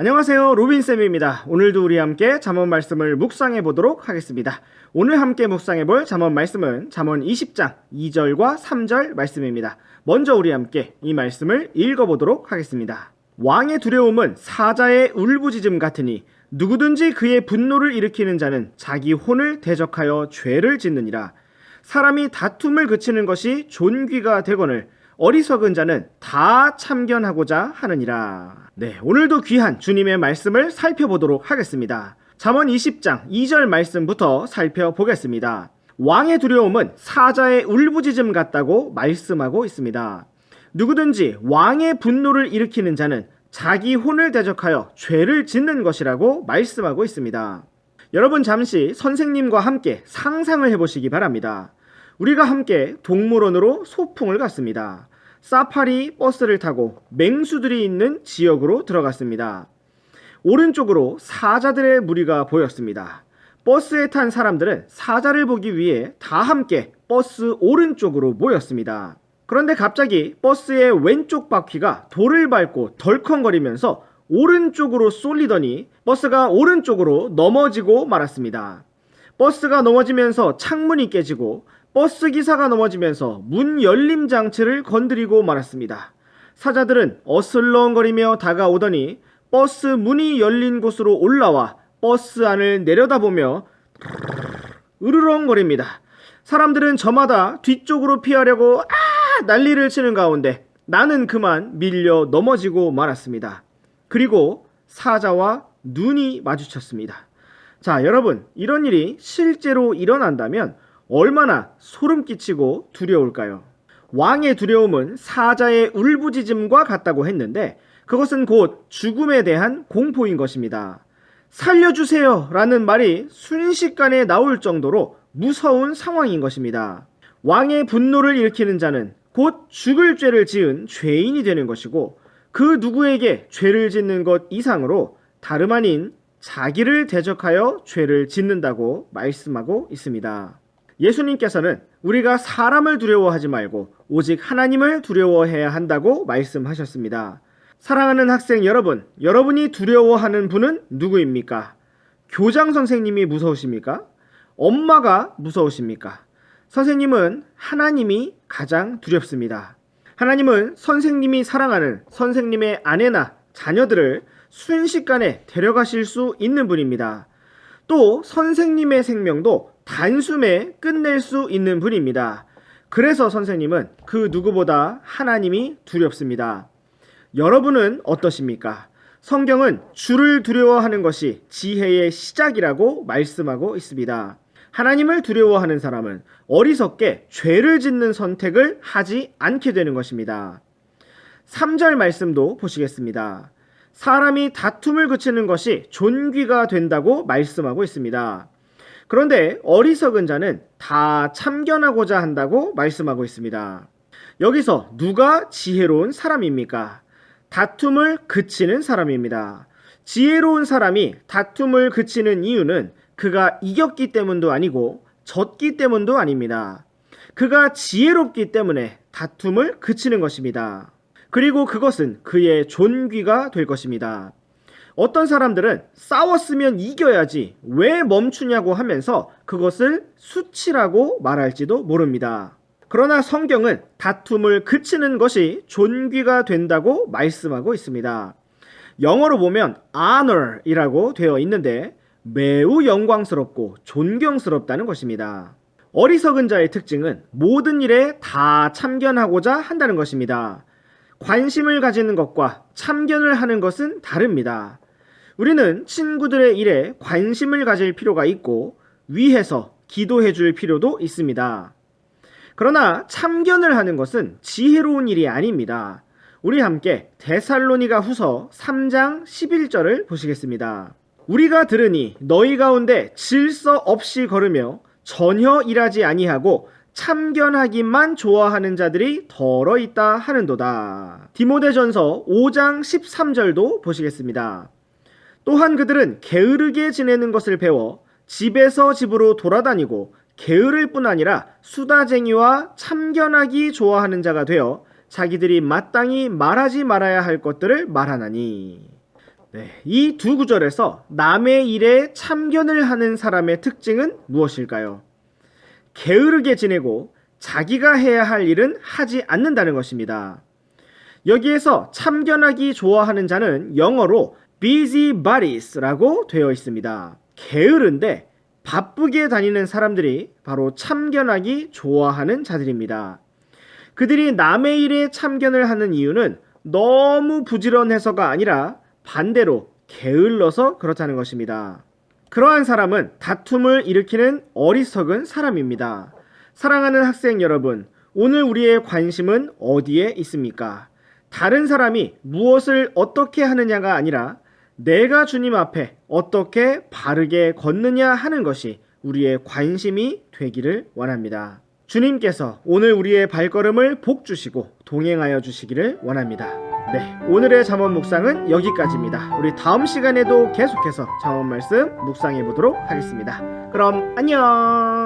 안녕하세요. 로빈쌤입니다. 오늘도 우리 함께 잠언 말씀을 묵상해 보도록 하겠습니다. 오늘 함께 묵상해 볼 잠언 말씀은 잠언 20장 2절과 3절 말씀입니다. 먼저 우리 함께 이 말씀을 읽어 보도록 하겠습니다. 왕의 두려움은 사자의 울부짖음 같으니 누구든지 그의 분노를 일으키는 자는 자기 혼을 대적하여 죄를 짓느니라. 사람이 다툼을 그치는 것이 존귀가 되거늘 어리석은 자는 다 참견하고자 하느니라. 네, 오늘도 귀한 주님의 말씀을 살펴보도록 하겠습니다. 잠언 20장 2절 말씀부터 살펴보겠습니다. 왕의 두려움은 사자의 울부짖음 같다고 말씀하고 있습니다. 누구든지 왕의 분노를 일으키는 자는 자기 혼을 대적하여 죄를 짓는 것이라고 말씀하고 있습니다. 여러분 잠시 선생님과 함께 상상을 해보시기 바랍니다. 우리가 함께 동물원으로 소풍을 갔습니다. 사파리 버스를 타고 맹수들이 있는 지역으로 들어갔습니다. 오른쪽으로 사자들의 무리가 보였습니다. 버스에 탄 사람들은 사자를 보기 위해 다 함께 버스 오른쪽으로 모였습니다. 그런데 갑자기 버스의 왼쪽 바퀴가 돌을 밟고 덜컹거리면서 오른쪽으로 쏠리더니 버스가 오른쪽으로 넘어지고 말았습니다. 버스가 넘어지면서 창문이 깨지고 버스 기사가 넘어지면서 문 열림 장치를 건드리고 말았습니다. 사자들은 어슬렁거리며 다가오더니 버스 문이 열린 곳으로 올라와 버스 안을 내려다보며 으르렁거립니다. 사람들은 저마다 뒤쪽으로 피하려고 아 난리를 치는 가운데 나는 그만 밀려 넘어지고 말았습니다. 그리고 사자와 눈이 마주쳤습니다. 자, 여러분, 이런 일이 실제로 일어난다면 얼마나 소름 끼치고 두려울까요? 왕의 두려움은 사자의 울부짖음과 같다고 했는데 그것은 곧 죽음에 대한 공포인 것입니다. 살려주세요! 라는 말이 순식간에 나올 정도로 무서운 상황인 것입니다. 왕의 분노를 일으키는 자는 곧 죽을 죄를 지은 죄인이 되는 것이고 그 누구에게 죄를 짓는 것 이상으로 다름 아닌 자기를 대적하여 죄를 짓는다고 말씀하고 있습니다. 예수님께서는 우리가 사람을 두려워하지 말고 오직 하나님을 두려워해야 한다고 말씀하셨습니다. 사랑하는 학생 여러분, 여러분이 두려워하는 분은 누구입니까? 교장 선생님이 무서우십니까? 엄마가 무서우십니까? 선생님은 하나님이 가장 두렵습니다. 하나님은 선생님이 사랑하는 선생님의 아내나 자녀들을 순식간에 데려가실 수 있는 분입니다. 또 선생님의 생명도 단숨에 끝낼 수 있는 분입니다. 그래서 선생님은 그 누구보다 하나님이 두렵습니다. 여러분은 어떠십니까? 성경은 주를 두려워하는 것이 지혜의 시작이라고 말씀하고 있습니다. 하나님을 두려워하는 사람은 어리석게 죄를 짓는 선택을 하지 않게 되는 것입니다. 3절 말씀도 보시겠습니다. 사람이 다툼을 그치는 것이 존귀가 된다고 말씀하고 있습니다. 그런데 어리석은 자는 다 참견하고자 한다고 말씀하고 있습니다. 여기서 누가 지혜로운 사람입니까? 다툼을 그치는 사람입니다. 지혜로운 사람이 다툼을 그치는 이유는 그가 이겼기 때문도 아니고 졌기 때문도 아닙니다. 그가 지혜롭기 때문에 다툼을 그치는 것입니다. 그리고 그것은 그의 존귀가 될 것입니다. 어떤 사람들은 싸웠으면 이겨야지 왜 멈추냐고 하면서 그것을 수치라고 말할지도 모릅니다. 그러나 성경은 다툼을 그치는 것이 존귀가 된다고 말씀하고 있습니다. 영어로 보면 honor이라고 되어 있는데 매우 영광스럽고 존경스럽다는 것입니다. 어리석은 자의 특징은 모든 일에 다 참견하고자 한다는 것입니다. 관심을 가지는 것과 참견을 하는 것은 다릅니다. 우리는 친구들의 일에 관심을 가질 필요가 있고 위해서 기도해 줄 필요도 있습니다. 그러나 참견을 하는 것은 지혜로운 일이 아닙니다. 우리 함께 데살로니가 후서 3장 11절을 보시겠습니다. 우리가 들으니 너희 가운데 질서 없이 걸으며 전혀 일하지 아니하고 참견하기만 좋아하는 자들이 덜어 있다 하는도다. 디모데전서 5장 13절도 보시겠습니다. 또한 그들은 게으르게 지내는 것을 배워 집에서 집으로 돌아다니고 게으를 뿐 아니라 수다쟁이와 참견하기 좋아하는 자가 되어 자기들이 마땅히 말하지 말아야 할 것들을 말하나니 네, 이 두 구절에서 남의 일에 참견을 하는 사람의 특징은 무엇일까요? 게으르게 지내고 자기가 해야 할 일은 하지 않는다는 것입니다. 여기에서 참견하기 좋아하는 자는 영어로 busybodies라고 되어 있습니다. 게으른데 바쁘게 다니는 사람들이 바로 참견하기 좋아하는 자들입니다. 그들이 남의 일에 참견을 하는 이유는 너무 부지런해서가 아니라 반대로 게을러서 그렇다는 것입니다. 그러한 사람은 다툼을 일으키는 어리석은 사람입니다. 사랑하는 학생 여러분, 오늘 우리의 관심은 어디에 있습니까? 다른 사람이 무엇을 어떻게 하느냐가 아니라 내가 주님 앞에 어떻게 바르게 걷느냐 하는 것이 우리의 관심이 되기를 원합니다. 주님께서 오늘 우리의 발걸음을 복 주시고 동행하여 주시기를 원합니다. 네, 오늘의 잠언 묵상은 여기까지입니다. 우리 다음 시간에도 계속해서 잠언 말씀 묵상해 보도록 하겠습니다. 그럼 안녕!